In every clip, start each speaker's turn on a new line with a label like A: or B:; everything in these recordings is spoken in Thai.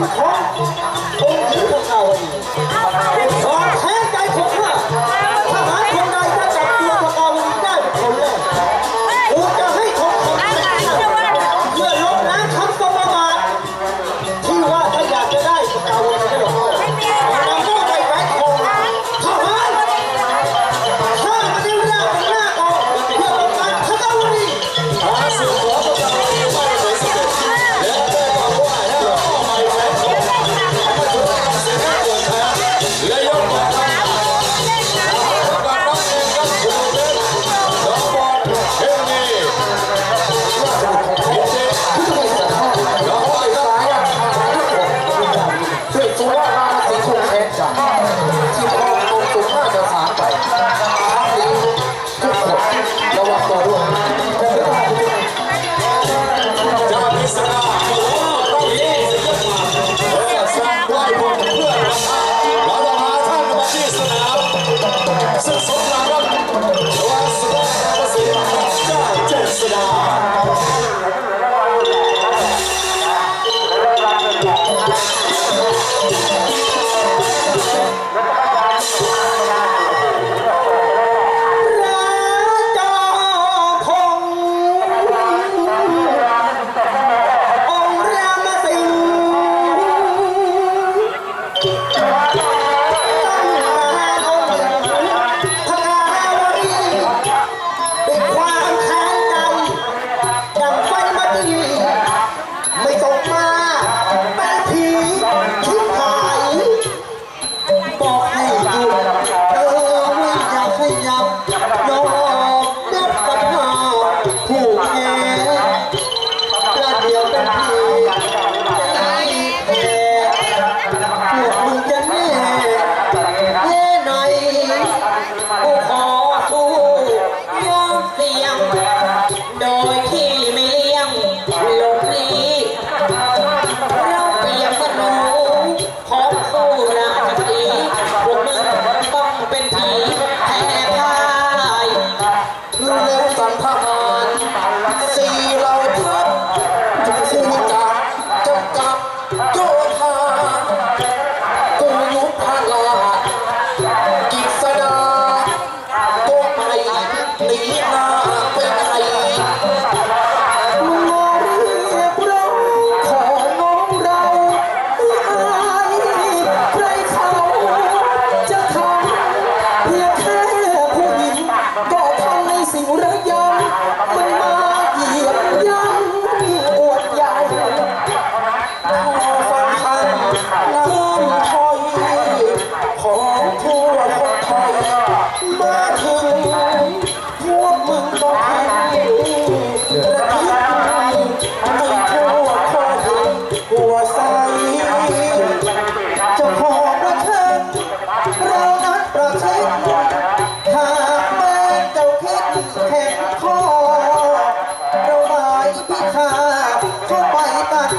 A: 什么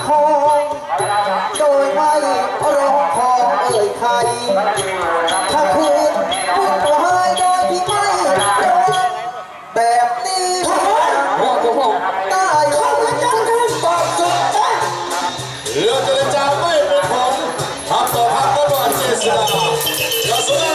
A: คงโดยไม่ร้อง
B: ของเอ่ยใคร ถ้า
C: คืนพูด
B: ตัว
A: ให้โดยที่ไม่ร้อแบ
C: บนี้ตา
A: ยเข้าไปยังทุ
C: ก
A: ฝากจุดใจเรื่องเจ
B: รจาไม่เป็นผลทำต่อพักก็โดนเจสดา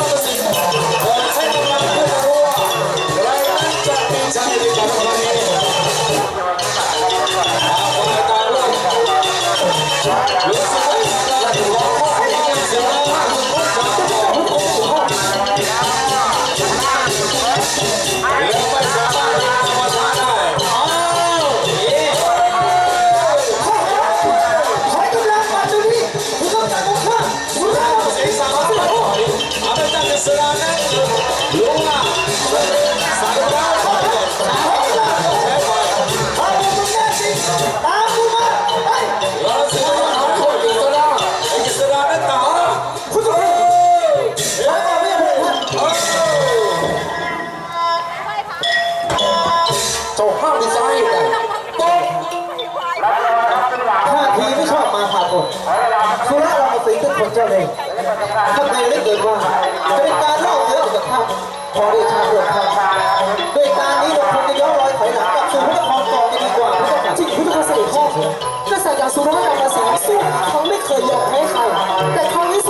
B: สุราราศีขึ้นค
A: น
B: เจ้า
A: เลยข้าในไม่เกิดว่าเป็นการล่อเสือออกจากถ้ำขอเดชาโปรดครับด้วยการนี้เราคงจะย้อนรอยถอยหลังกลับสู่พรานครต่อไปดีกว่าจระเจ้า
C: ที่พุทธกษัตริย์พ่อกษัตริย์อย่างสุราราศีสู้เขาไม่เคยยอมแพ้ใครแต่ครั้งนี้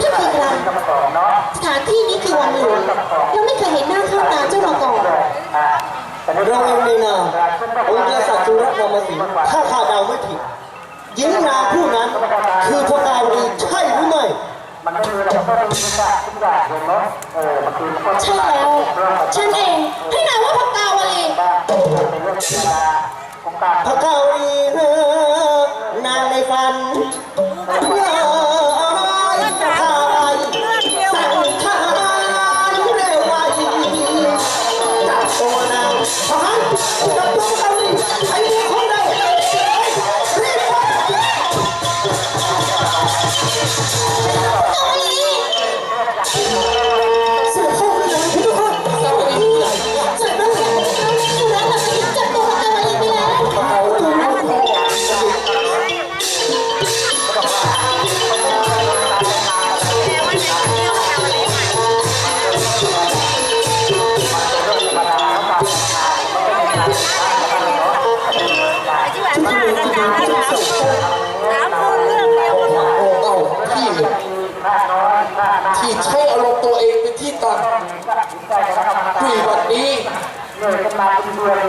C: นี่คื
B: ออะ
A: ไรสถานที่นี้คือวังหลวงเราไม่เคยเห็นหน้าค่าตาเจ้ามาก่อนเราเองในนามองค์กษัตริย์จุลธรรมสิงห์ถ้าข้าเดาไม่ผิดหญิงนางผู้นั้น คือพระกาวดีใช่หรือไม่ใช่แล้วฉันเองให้นามว่าพระกาวลีพระกาวลีเนอะนางในฝัน ที่ใช้อาร
C: มณ์ตัวเองเป็นที่ตั้งด้วยวันนี้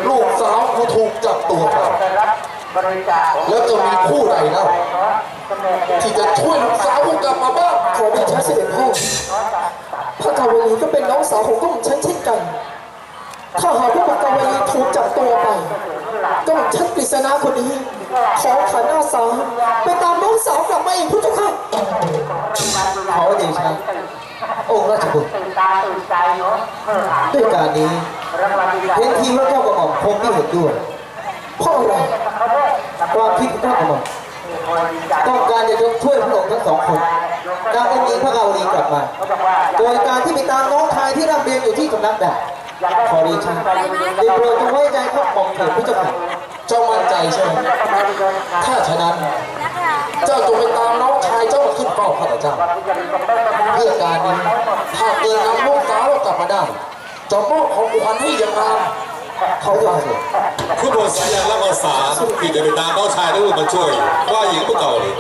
C: ลูกสาวกูถูกจับตัวไปแล้วจะมีผู้ใดเล่าที่จะช่วยลูกสาวกูกลับมาบ้างขอดีช้าเสด็จพ่อพระกาวลีก็เป็นน้องสาวของก้องฉันเช่นกัน ถ้าหากว่าพระกาวลีถูกจับตัวไปก้องฉันปริศนาคนนี้ ขอขันอาสาไปตามน้องสาวกลับมาเองพุทธค่ะ
A: ขอเดชะองค์ราชบุตรด้วยการนี้เพียงทีว่าเจ้ากระหม่อมคงไม่เห็นด้วย
C: เพราะอะไร
A: ความคิดของเจ้ากระหม่อมต้องการจะยกช่วยพระองค์ทั้งสองคนนำองค์หญิงพระกาวลีกลับมา โดยการที่ไปตามน้องชายที่ร่ำเรียนอยู่ที่สำนักดาบขอเดชะได้โปรดจงไว้ใจพระหม่อมเถิดพระเจ้าค่ะ
C: เจ้ามั่นใจใช่ไหมถ้าฉะนั้น เจ้าจงไปตามน้องชายเจ้ามาขึ้นเฝ้าข้าพเจ้าเพื่อการนี้หากเกิดนำลูกสาวเรากลับมาได้จะมอบของขวัญให้อย่างงาม
A: เขาจะเถอะ
B: คือบทสายันและภาษาที่จะไปตามน้องชายด้วยมาช่วยว่าหญิงพวกเก่าเลย